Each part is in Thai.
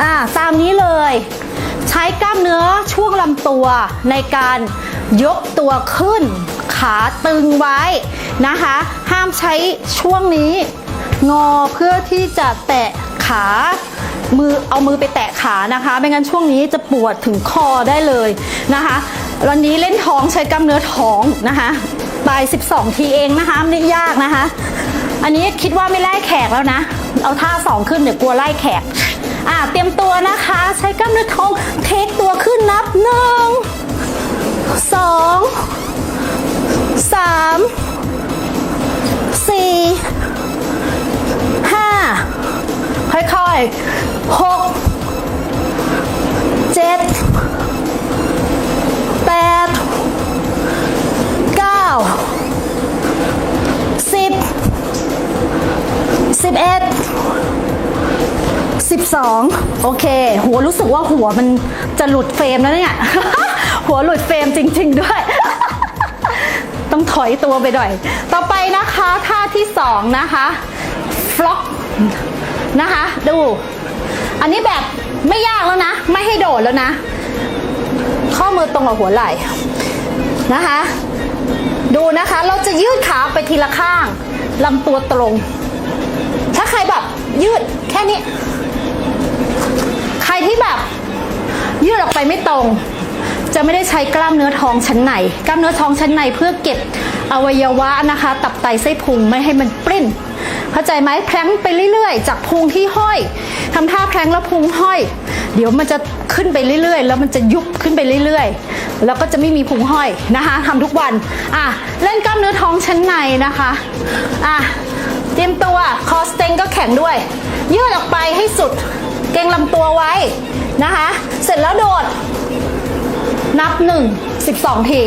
อ่าตามนี้เลย ใช้กล้ามเนื้อช่วงลำตัวในการยกตัวขึ้น ขาตึงไว้นะคะ ห้ามใช้ช่วงนี้ งอเพื่อที่จะแตะขามือเอามือไปแตะขานะคะ ไม่งั้นช่วงนี้จะปวดถึงคอได้เลยนะคะวันนี้เล่นท้องใช้กล้ามเนื้อท้องนะคะไป 12 ทีเองนะคะไม่ยากนะคะ อันนี้คิดว่าไม่ไล่แขกแล้วนะ เอาท่าสองขึ้นเดี๋ยวกลัวไล่แขก อ่าเตรียมตัวนะคะ ใช้กล้ามเนื้อท้องเทคตัวขึ้นนับหนึ่งสองสาม 12 โอเค หัวรู้สึกว่าหัวมันจะหลุดเฟรมแล้วเนี่ย หัวหลุดเฟรมจริง ๆ ด้วย ต้องถอยตัวไปหน่อย ต่อไปนะคะท่าที่สองนะคะฟล็อกนะคะ ดู อันนี้แบบไม่ยากแล้วนะ ไม่ให้โดดแล้วนะ ข้อมือตรงกับหัวไหล่นะคะ ดูนะคะ เราจะยืดขาไปทีละข้างลำตัวตรง ถ้าใครแบบยืดแค่นี้ ที่แบบยืดออกไปไม่ตรง จะไม่ได้ใช้กล้ามเนื้อท้องชั้นในกล้ามเนื้อท้องชั้นในเพื่อเก็บอวัยวะนะคะ ตับไตไส้พุงไม่ให้มันปริ้น เข้าใจไหมแพลงไปเรื่อยๆ จากพุงที่ห้อยทำท่าแพลงแล้วพุงห้อย เดี๋ยวมันจะขึ้นไปเรื่อยๆ แล้วมันจะยุบขึ้นไปเรื่อยๆ แล้วก็จะไม่มีพุงห้อยนะคะทำทุกวันอะเล่นกล้ามเนื้อท้องชั้นในนะคะอะเตรียมตัวคอสเต็งก็แข็งด้วย ยืดออกไปให้สุด เกงลำตัวไว้นะคะ เสร็จแล้วโดด นับ 1 12 ที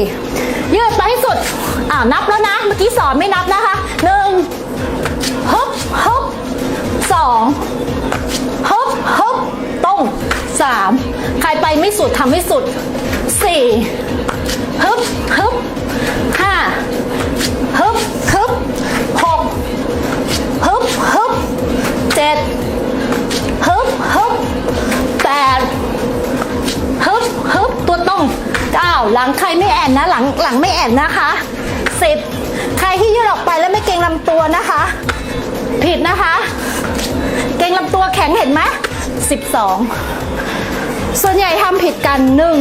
ยืดไปให้สุด อ่านับแล้วนะ เมื่อกี้สอนไม่นับนะคะ 1ฮึบฮึบสองฮึบฮึบตรง3ใครไปไม่สุดทำให้สุด4ฮึบฮึบ5ฮึบฮึบ6ฮึบฮึบเจ็ด ปดฮึบฮึบตัวตรงเก้าหลังใครไม่แอนนะ หลังหลังไม่แอนนะคะสิบใครที่ยืดออกไปแล้วไม่เกรงลำตัวนะคะ ผิดนะคะ เกรงลำตัวแข็งเห็นไหมสิบสองส่วนใหญ่ทำผิดกันหนึ่ง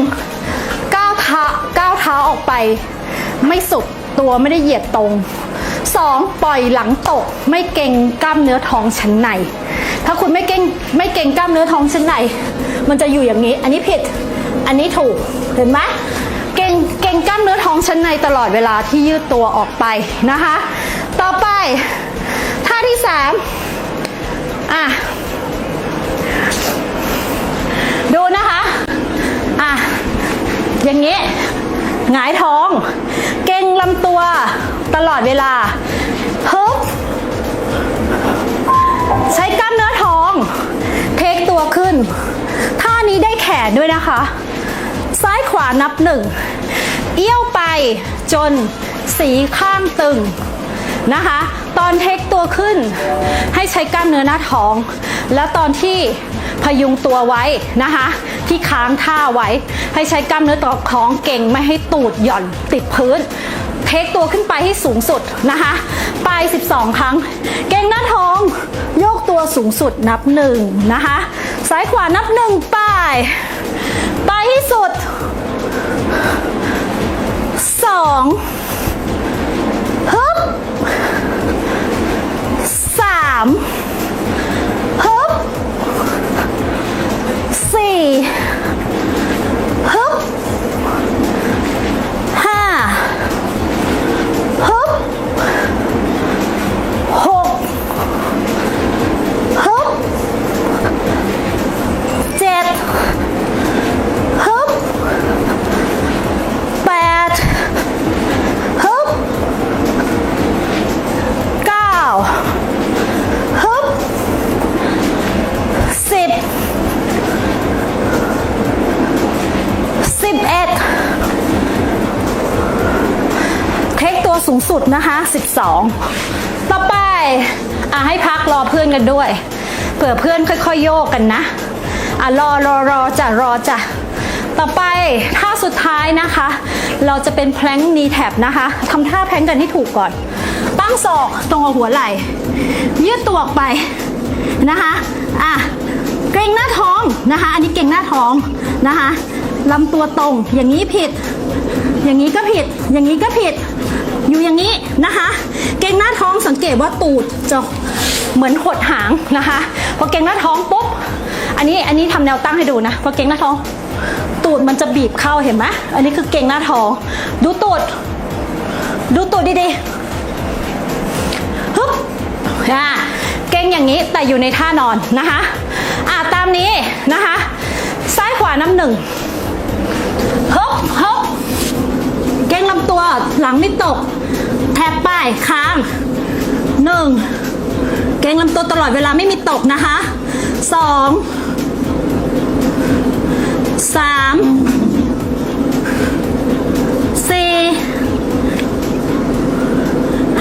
ก้าวเท้าก้าวเท้าออกไป ไม่สุดตัวไม่ได้เหยียดตรง 2. ปล่อยหลังตกไม่เกรงกล้ามเนื้อท้องชั้นใน ถ้าคุณไม่เกรงไม่เกรงกล้ามเนื้อท้องชั้นในมันจะอยู่อย่างนี้ อันนี้ผิด อันนี้ถูก เห็นไหมเกรงเกรงกล้ามเนื้อท้องชั้นในตลอดเวลาที่ยืดตัวออกไปนะคะ ต่อไปท่าที่3อะดูนะคะอะอย่างนี้หงายท้อง เก่งลำตัวตลอดเวลา ท่านี้ได้แขนด้วยนะคะ ซ้ายขวานับหนึ่ง เอี้ยวไปจนสีข้างตึงนะคะ ตอนเทคตัวขึ้น ให้ใช้กล้ามเนื้อหน้าท้อง แล้วตอนที่พยุงตัวไว้นะคะ ที่ค้างท่าไว้ ให้ใช้กล้ามเนื้อต่อท้องเก่งไม่ให้ตูดหย่อนติดพื้น เทคตัวขึ้นไปให้สูงสุดนะคะไป 12 ครั้ง เก่งหน้าท้อง โยกตัวสูงสุดนับหนึ่งนะคะ ซ้ายขวานับหนึ่งไป ไปให้สุด สูงสุดนะคะ 12 ต่อไปอะให้พักรอเพื่อนกันด้วย เผื่อเพื่อนค่อยๆโยกกันนะอะรอรอรอจะรอจะต่อไปท่าสุดท้ายนะคะ เราจะเป็นแพลงนีแท็บนะคะทำท่าแพลงกันให้ถูกก่อน ตั้งศอกตรงหัวไหล่ ยืดตัวออกไปนะคะอะเกรงหน้าท้องนะคะ อันนี้เกรงหน้าท้องนะคะลำตัวตรงอย่างนี้ผิด อย่างนี้ก็ผิด อย่างนี้ก็ผิด อยู่อย่างนี้นะคะ เกงหน้าท้องสังเกตว่าตูดจะเหมือนหดหางนะคะพอเกงหน้าท้องปุ๊บอันนี้อันนี้ทำแนวตั้งให้ดูนะพอเกงหน้าท้อง ตูดมันจะบีบเข้าเห็นไหมอันนี้คือเกงหน้าท้อง ดูตูด ดูตูดดีๆฮึบอ่าเกงอย่างนี้แต่อยู่ในท่านอนนะคะอ่าตามนี้นะคะ ซ้ายขวาน้ำหนึ่งฮึบฮึบเก่ง ลำตัวหลังไม่ตก แทบป้ายค้างหนึ่งเก่งลำตัวตลอดเวลาไม่มีตกนะคะสองสามสี่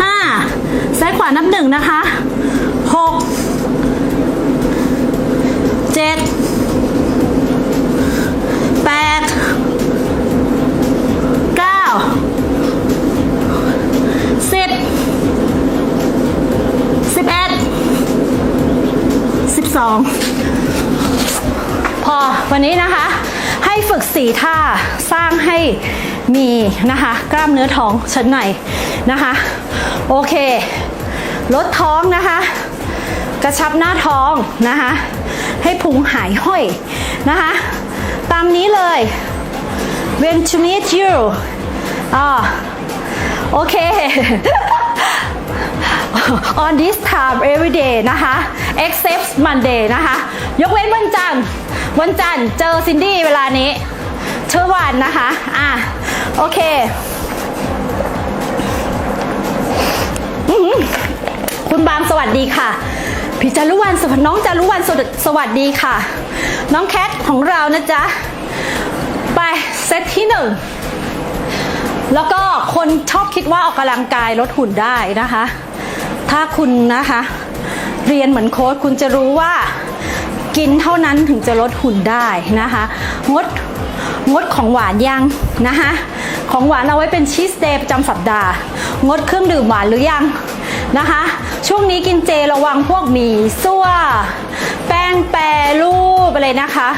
ห้าซ้ายขวานับหนึ่งนะคะหกเจ็ดแปด เก้าสิบสิบเอ็ดสิบสองพอ วันนี้นะคะ ให้ฝึกสีท่าสร้างให้มีนะคะ กล้ามเนื้อท้องชั้นในนะคะ โอเค ลดท้องนะคะ กระชับหน้าท้องนะคะ ให้พุงหายห้อยนะคะ ตามนี้เลย when to meet you อ่าโอเค on this time every day นะคะ except Monday นะคะ ยกเว้นวันจันทร์ วันจันทร์เจอซินดี้เวลานี้เชื่อวันนะคะ อะ โอเคคุณบางสวัสดีค่ะ พี่จารุวันสวัสดีน้องจารุวันสวัสดีค่ะ น้องแคทของเรานะจ๊ะ ไปเซตที่หนึ่งแล้วก็คนชอบคิดว่าออกกำลังกายลดหุ่นได้นะคะ ถ้าคุณนะคะ เรียนเหมือนโค้ชคุณจะรู้ว่ากินเท่านั้นถึงจะลดหุ่นได้นะคะ งดงดของหวานยังนะคะของหวานเอาไว้เป็นชีสเดย์ประจำสัปดาห์ งดเครื่องดื่มหวานหรือยังนะคะ ช่วงนี้กินเจระวังพวกหมี่ซั่ว แป้งแปรรูปอะไรนะคะ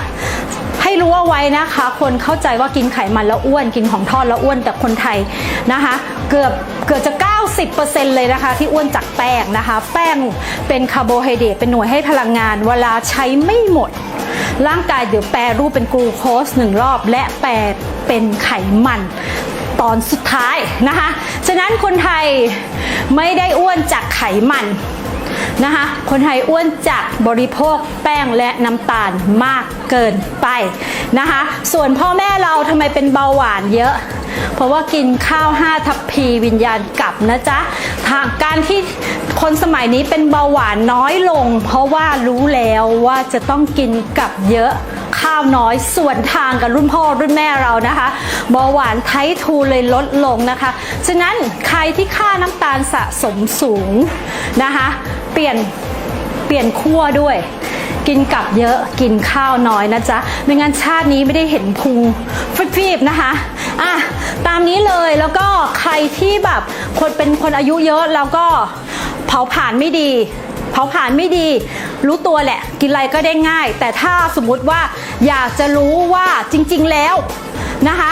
ให้รู้เอาไว้นะคะ คนเข้าใจว่ากินไขมันแล้วอ้วนกินของทอดแล้วอ้วนแต่คนไทยนะคะ เกือบเกือบจะ 90%เลยนะคะ ที่อ้วนจากแป้งนะคะ แป้งเป็นคาร์โบไฮเดรตเป็นหน่วยให้พลังงาน เวลาใช้ไม่หมด ร่างกายเดี๋ยวแปรรูปเป็นกลูโคสหนึ่งรอบ และแปรเป็นไขมันตอนสุดท้ายนะคะ ฉะนั้นคนไทยไม่ได้อ้วนจากไขมัน นะคะ คนไทยอ้วนจากบริโภคแป้งและน้ำตาลมากเกินไปนะคะ ส่วนพ่อแม่เราทำไมเป็นเบาหวานเยอะ เพราะว่ากินข้าว 5 ทัพพีวิญญาณกลับนะจ๊ะทางการที่คนสมัยนี้เป็นเบาหวานน้อยลง เพราะว่ารู้แล้วว่าจะต้องกินกลับเยอะ ข้าวน้อย ส่วนทางกับรุ่นพ่อรุ่นแม่เรานะคะเบาหวานไททูเลยลดลงนะคะ ฉะนั้นใครที่ค่าน้ำตาลสะสมสูงนะคะ เปลี่ยนเปลี่ยนขั้วด้วยกินกับเยอะกินข้าวน้อยนะจ๊ะ ไม่งั้นชาตินี้ไม่ได้เห็นพุงฟีบๆนะคะอะตามนี้เลยแล้วก็ใครที่แบบคนเป็นคนอายุเยอะแล้วก็เผาผลาญไม่ดีาผ่านไม่ดี รู้ตัวแหละ กินอะไรก็ได้ง่าย แต่ถ้าสมมุติว่าอยากจะรู้ว่าจริง ๆแล้วนะคะ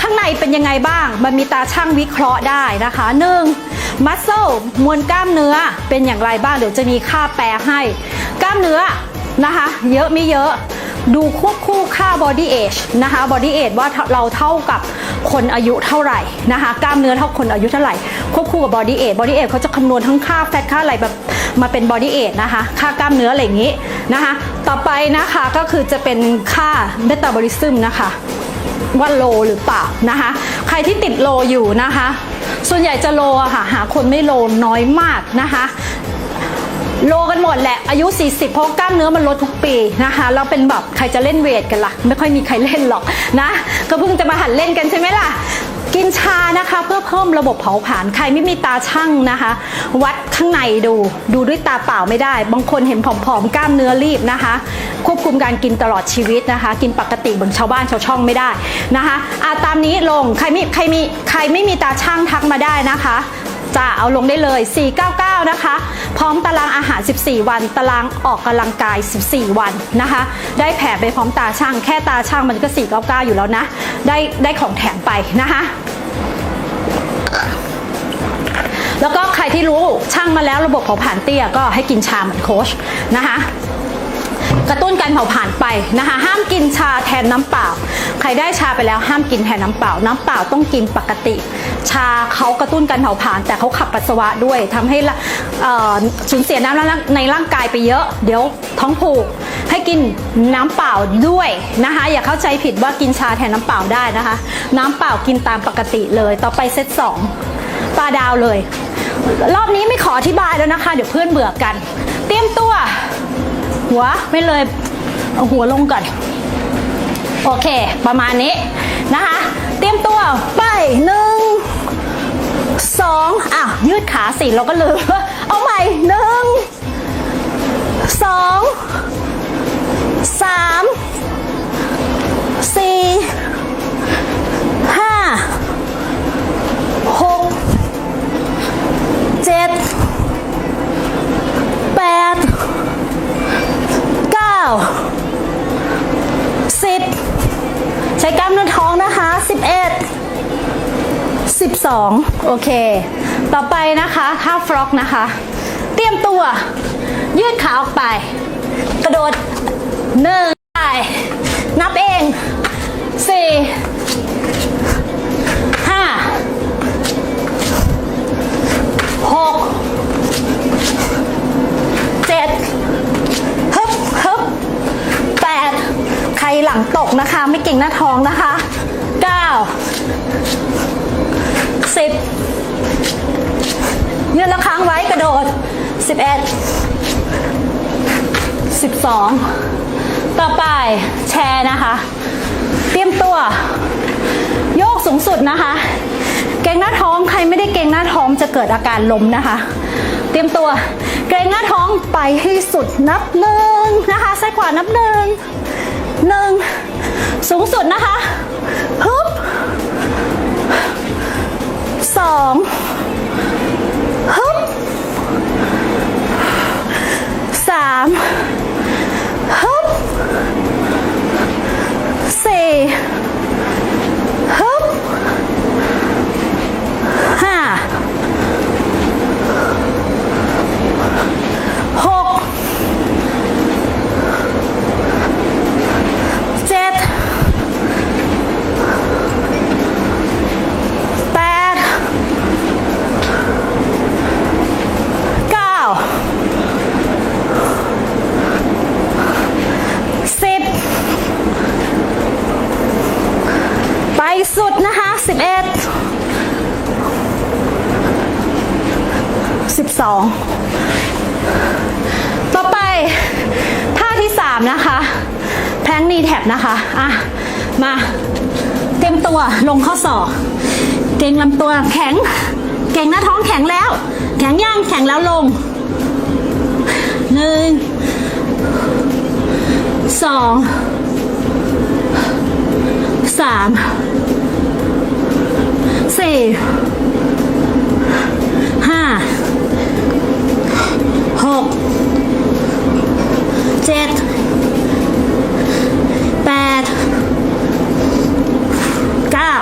ข้างในเป็นยังไงบ้าง มันมีตาช่างวิเคราะห์ได้นะคะหนึ่งมัสเซลมวลกล้ามเนื้อเป็นอย่างไรบ้าง เดี๋ยวจะมีค่าแปลให้ กล้ามเนื้อ นะคะ เยอะไม่เยอะ ดูควบคู่ค่า body age นะคะ body age ว่าเราเท่ากับคนอายุเท่าไหร่นะคะ กล้ามเนื้อเท่าคนอายุเท่าไหร่ ควบคู่กับ body age body age เขาจะคำนวณทั้งค่าแฟตค่าอะไรแบบมาเป็น body age นะคะ ค่ากล้ามเนื้ออะไรอย่างนี้นะคะ ต่อไปนะคะก็คือจะเป็นค่า metabolism นะคะว่าโลหรือเปล่านะคะ ใครที่ติดโลอยู่นะคะ ส่วนใหญ่จะโลอะค่ะ หาคนไม่โลน้อยมากนะคะ โลกันหมดแหละอายุ 40 เพราะกล้ามเนื้อมันลดทุกปีนะคะแล้วเป็นแบบใครจะเล่นเวทกันล่ะ ไม่ค่อยมีใครเล่นหรอกนะ ก็เพิ่งจะมาหัดเล่นกันใช่ไหมล่ะ กินชานะคะเพื่อเพิ่มระบบเผาผลาญใครไม่มีตาช่างนะคะ วัดข้างในดูดูด้วยตาเปล่าไม่ได้ บางคนเห็นผอมๆกล้ามเนื้อรีบนะคะ ควบคุมการกินตลอดชีวิตนะคะ กินปกติเหมือนชาวบ้านชาวช่องไม่ได้นะคะอะตามนี้ลงใครมีใครมีใครไม่มีตาช่างทักมาได้นะคะ จะเอาลงได้เลย 499 นะคะ พร้อมตารางอาหาร 14 วัน ตารางออกกำลังกาย 14 วันนะคะ ได้แผลไปพร้อมตาช่าง แค่ตาช่างมันก็ 499 อยู่แล้วนะ ได้ได้ของแถมไปนะคะแล้วก็ใครที่รู้ช่างมาแล้วระบบเผาผลาญเตี้ยก็ให้กินชาเหมือนโค้ชนะคะ กระตุ้นการเผาผลาญไปนะคะ ห้ามกินชาแทนน้ำเปล่า ใครได้ชาไปแล้วห้ามกินแทนน้ำเปล่า น้ำเปล่าต้องกินปกติ ชาเขากระตุ้นการเผาผลาญแต่เขาขับปัสสาวะด้วยทำให้สูญเสียน้ำในร่างกายไปเยอะ เดี๋ยวท้องผูกให้กินน้ำเปล่าด้วยนะคะ อย่าเข้าใจผิดว่ากินชาแทนน้ำเปล่าได้นะคะ น้ำเปล่ากินตามปกติเลยต่อไปเซตสองปลาดาวเลย รอบนี้ไม่ขออธิบายแล้วนะคะ เดี๋ยวเพื่อนเบื่อกัน เตรียมตัว หัวไม่เลยเอาหัวลงก่อน โอเค ประมาณนี้นะคะ เตรียมตัวไปหนึ่งสองอะยืดขาสิเราก็ลืมเอาใหม่หนึ่งสองสามสี่ห้าหกเจ็ดแปด สิบใช้กล้ามเนื้อท้องนะคะสิบเอ็ดสิบสองโอเค ต่อไปนะคะท่าฟล็อกนะคะ เตรียมตัว ยืดขาออกไป กระโดดหนึ่งไปนับเอง นะคะ ไม่เก่งหน้าท้องนะคะเก้าสิบยืนแล้วค้างไว้กระโดดสิบเอ็ดสิบสองต่อไปแชร์นะคะ เตรียมตัว โยกสูงสุดนะคะ เกรงหน้าท้องใครไม่ได้เกรงหน้าท้องจะเกิดอาการล้มนะคะ เตรียมตัวเกรงหน้าท้องไปให้สุดนับหนึ่งนะคะซ้ายขวานับหนึ่งหนึ่ง สูงสุดนะคะฮึบสองฮึบสามฮึบสี่ฮึบห้า หกเจ็ดแปดเก้าสิบไปสุดนะคะสิบเอ็ดสิบสอง ต่อไปท่าที่ 3 นะคะ แพลง นะคะอะมาเต็มตัวลงข้อศอก เก่งลำตัวแข็ง เก่งหน้าท้องแข็งแล้ว แข็งย่างแข็งแล้วลงหนึ่งสองสามสี่ห้าหกเจ็ดแปดเก้า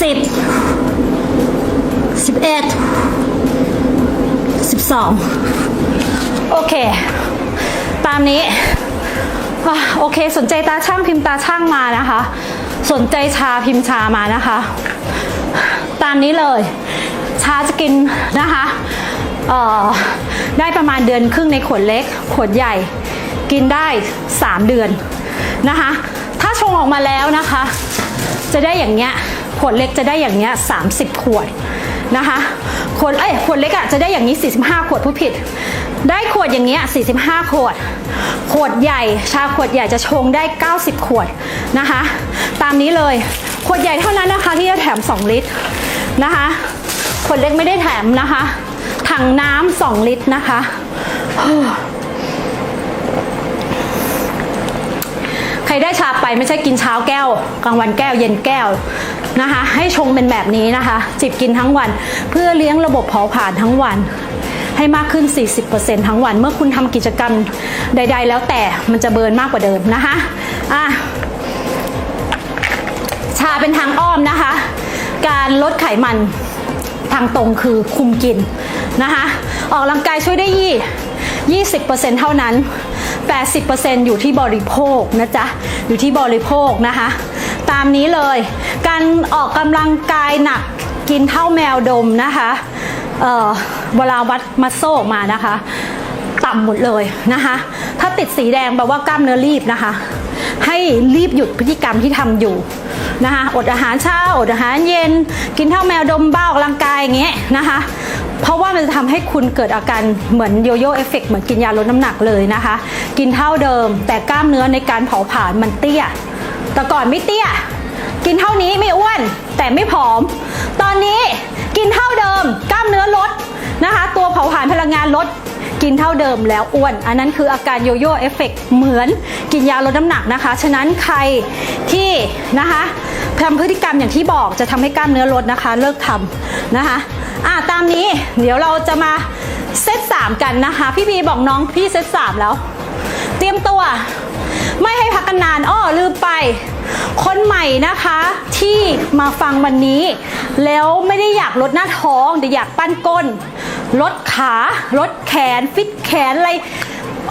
สิบสิบเอ็ดสิบสองโอเค ตามนี้โอเค สนใจตาช่างพิมพ์ตาช่างมานะคะ สนใจชาพิมพ์ชามานะคะ ตามนี้เลย ชาจะกินนะคะได้ประมาณเดือนครึ่งในขวดเล็ก ขวดใหญ่ กินได้ 3 เดือนนะคะ ถ้าชงออกมาแล้วนะคะ จะได้อย่างเงี้ยขวดเล็กจะได้อย่างเงี้ย30ขวดนะคะขวดเอ้ยขวดเล็กอะจะได้อย่างนี้ 45 ขวดผู้ผิด ได้ขวดอย่างเงี้ย45 ขวด ขวดใหญ่ชาขวดใหญ่จะชงได้ 90 ขวดนะคะ ตามนี้เลยขวดใหญ่เท่านั้นนะคะที่จะแถม 2 ลิตรนะคะขวดเล็กไม่ได้แถมนะคะถังน้ำ2ลิตรนะคะ ใคร ไม่ใช่กินเช้าแก้วกลางวันแก้วเย็นแก้วนะคะ ให้ชงเป็นแบบนี้นะคะ จิบกินทั้งวัน เพื่อเลี้ยงระบบเผาผลาญทั้งวันให้มากขึ้น 40%ทั้งวัน เมื่อคุณทำกิจกรรมใด ๆ แล้วแต่มันจะเบิร์นมากกว่าเดิมนะคะอะชาเป็นทางอ้อมนะคะ การลดไขมันทางตรงคือคุมกินนะคะ ออกกำลังกายช่วยได้ยี่ 20%เท่านั้น 80%อยู่ที่บริโภคนะจ๊ะ อยู่ที่บริโภคนะคะ ตามนี้เลย การออกกำลังกายหนักกินเท่าแมวดมนะคะเอ่อเวลาวัดมัสโซออกมานะคะ ต่ำหมดเลยนะคะ ถ้าติดสีแดงแปลว่ากล้ามเนื้อรีบนะคะ ให้รีบหยุดพฤติกรรมที่ทำอยู่นะคะ อดอาหารเช้า อดอาหารเย็น กินเท่าแมวดมบ้าออกกำลังกายอย่างเงี้ยนะคะ เพราะว่ามันจะทำให้คุณเกิดอาการเหมือนโยโย่เอฟเฟกเหมือนกินยาลดน้ำหนักเลยนะคะ กินเท่าเดิม แต่กล้ามเนื้อในการเผาผลาญมันเตี้ย แต่ก่อนไม่เตี้ย กินเท่านี้ไม่อ้วน แต่ไม่ผอม ตอนนี้กินเท่าเดิม กล้ามเนื้อลดนะคะ ตัวเผาผลาญพลังงานลดกินเท่าเดิมแล้วอ้วน อันนั้นคืออาการโยโย่เอฟเฟกเหมือนกินยาลดน้ำหนักนะคะ ฉะนั้นใครที่นะคะทำพฤติกรรมอย่างที่บอกจะทำให้กล้ามเนื้อลดนะคะ เลิกทำนะคะ อะตามนี้เดี๋ยวเราจะมาเซตสามกันนะคะ พี่บีบอกน้องพี่เซตสามแล้ว เตรียมตัว ไม่ให้พักกันนานอ้อลืมไป คนใหม่นะคะที่มาฟังวันนี้ แล้วไม่ได้อยากลดหน้าท้องแต่อยากปั้นก้น ลดขา ลดแขน ฟิตแขนอะไร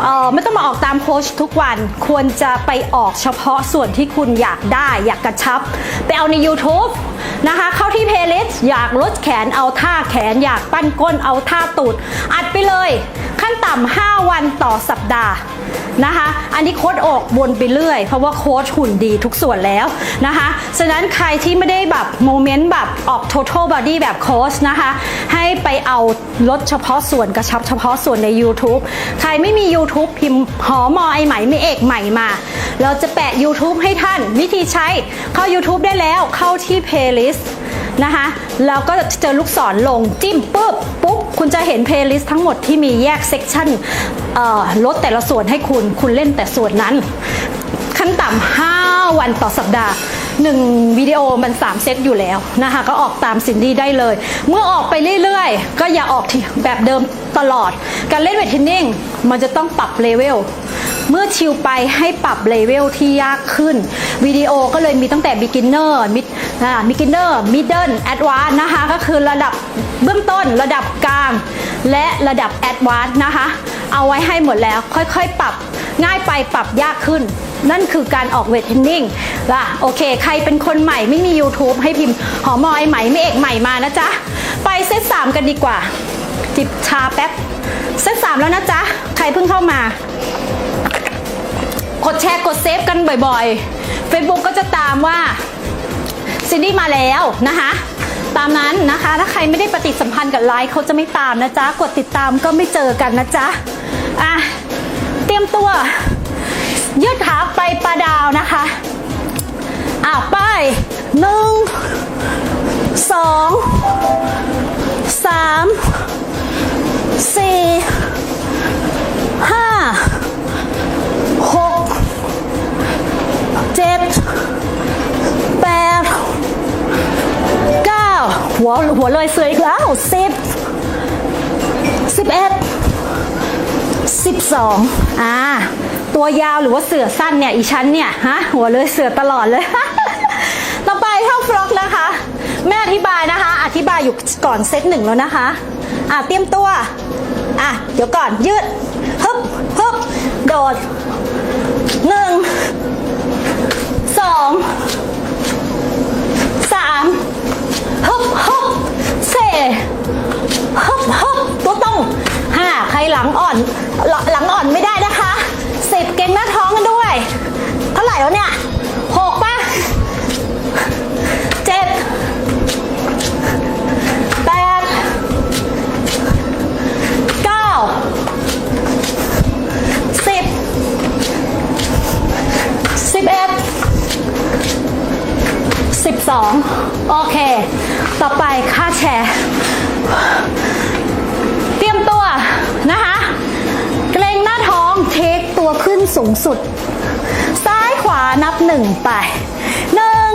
เออไม่ต้องมาออกตามโค้ชทุกวันควรจะไปออกเฉพาะส่วนที่คุณอยากได้อยากกระชับ ไปเอาใน YouTube นะคะ เข้าที่เพลย์ลิสต์อยากลดแขนเอาท่าแขนอยากปั้นก้นเอาท่าตูด อัดไปเลย ขั้นต่ำ5วันต่อสัปดาห์นะคะ อันนี้โค้ดออกบนไปเรื่อย เพราะว่าโค้ดหุ่นดีทุกส่วนแล้วนะคะ ฉะนั้นใครที่ไม่ได้แบบโมเมนต์แบบออก total body แบบโค้ชนะคะ ให้ไปเอาลดเฉพาะส่วนกระชับเฉพาะส่วนใน YouTube ใครไม่มี YouTube พิมพ์หอมอไอไหมไม่เอกใหม่มา เราจะแปะ YouTube ให้ท่านวิธีใช้เข้า YouTube ได้แล้วเข้าที่เพล playlist นะคะแล้วก็จะเจอลูกศรลงจิ้มปุ๊บปุ๊บ คุณจะเห็นเพลย์ลิสต์ทั้งหมดที่มีแยกเซกชันลดแต่ละส่วนให้คุณ คุณเล่นแต่ส่วนนั้น ขั้นต่ำ5วันต่อสัปดาห์1วิดีโอมัน 3 เซตอยู่แล้วนะคะก็ออกตามสินดี้ได้เลย เมื่อออกไปเรื่อยๆ ก็อย่าออกแบบเดิมตลอด การเล่นเวทเทนนิ่งมันจะต้องปรับเลเวล เมื่อชิลไปให้ปรับเลเวลที่ยากขึ้น วิดีโอก็เลยมีตั้งแต่ beginner mid อ่า beginner middle advanced นะคะ ก็คือระดับเบื้องต้นระดับกลาง และระดับ advanced นะคะ เอาไว้ให้หมดแล้วค่อยๆ ปรับง่ายไปปรับยากขึ้น นั่นคือการออกเวทเทรนนิ่งล่ะโอเค ใครเป็นคนใหม่ไม่มี YouTube ให้พิมพ์ หอมอยไหม่ไม่เอกใหม่มานะจ๊ะ ไปเซต3กันดีกว่า จิบชาแป๊บเซต3แล้วนะจ๊ะ ใครเพิ่งเข้ามา กดแชร์กดเซฟกันบ่อยๆ Facebook ก็จะตามว่าซินดี้มาแล้วนะคะตามนั้นนะคะ ถ้าใครไม่ได้ปฏิสัมพันธ์กับไลฟ์เขาจะไม่ตามนะจ๊ะ กดติดตามก็ไม่เจอกันนะจ๊ะ อะ เตรียมตัว ยืดขาไปปลาดาวนะคะอะไปหนึ่งสองสามสี่ เจ็ดแปดเก้าหัวหัวเลยเสืออีกแล้วสิบสิบเอ็ดสิบสองอ่า ตัวยาวหรือว่าเสือสั้นเนี่ย อีชั้นเนี่ย ฮะ หัวเลยเสือตลอดเลย ต่อไปเท่าฟล็อกนะคะ แม่อธิบายนะคะ อธิบายอยู่ก่อนเซตหนึ่งแล้วนะคะ อะเตรียมตัว อะ เดี๋ยวก่อนยืดฮึบฮึบโดดหนึ่ง องสามฮึบฮึบสี่ฮึบฮึบตัวตรงห้าใครหลังอ่อนหลังหลังอ่อนไม่ได้นะคะสิบเก่งหน้าท้องกันด้วย เท่าไหร่แล้วเนี่ย อ็ดสิบสโอเค ต่อไปค่าแชร์ เตรียมตัวนะคะ เกรงหน้าท้องเทคตัวขึ้นสูงสุด ซ้ายขวานับหนึ่งไปหนึ่ง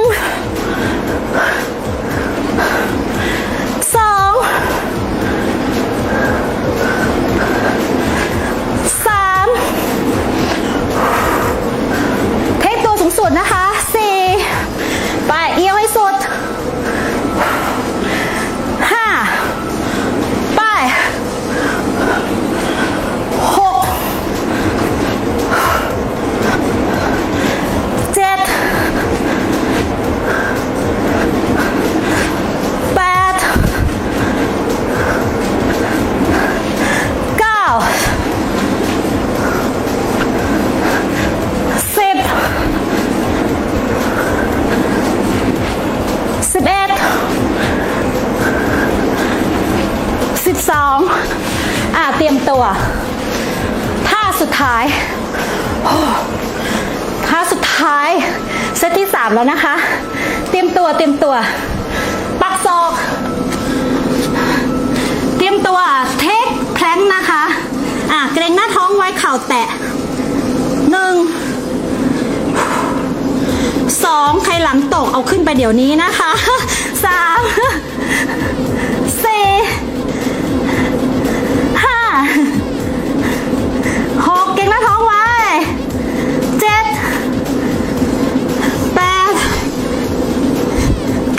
องใครหลังตกเอาขึ้นไปเดี๋ยวนี้นะคะสามสี่ห้าหกเกรงหน้าท้องไว้เจ็ดแปด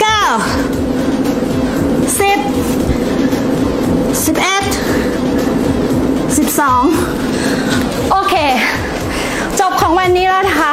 เก้าสิบสิบเอ็ดสิบสองโอเค จบของวันนี้แล้วนะคะ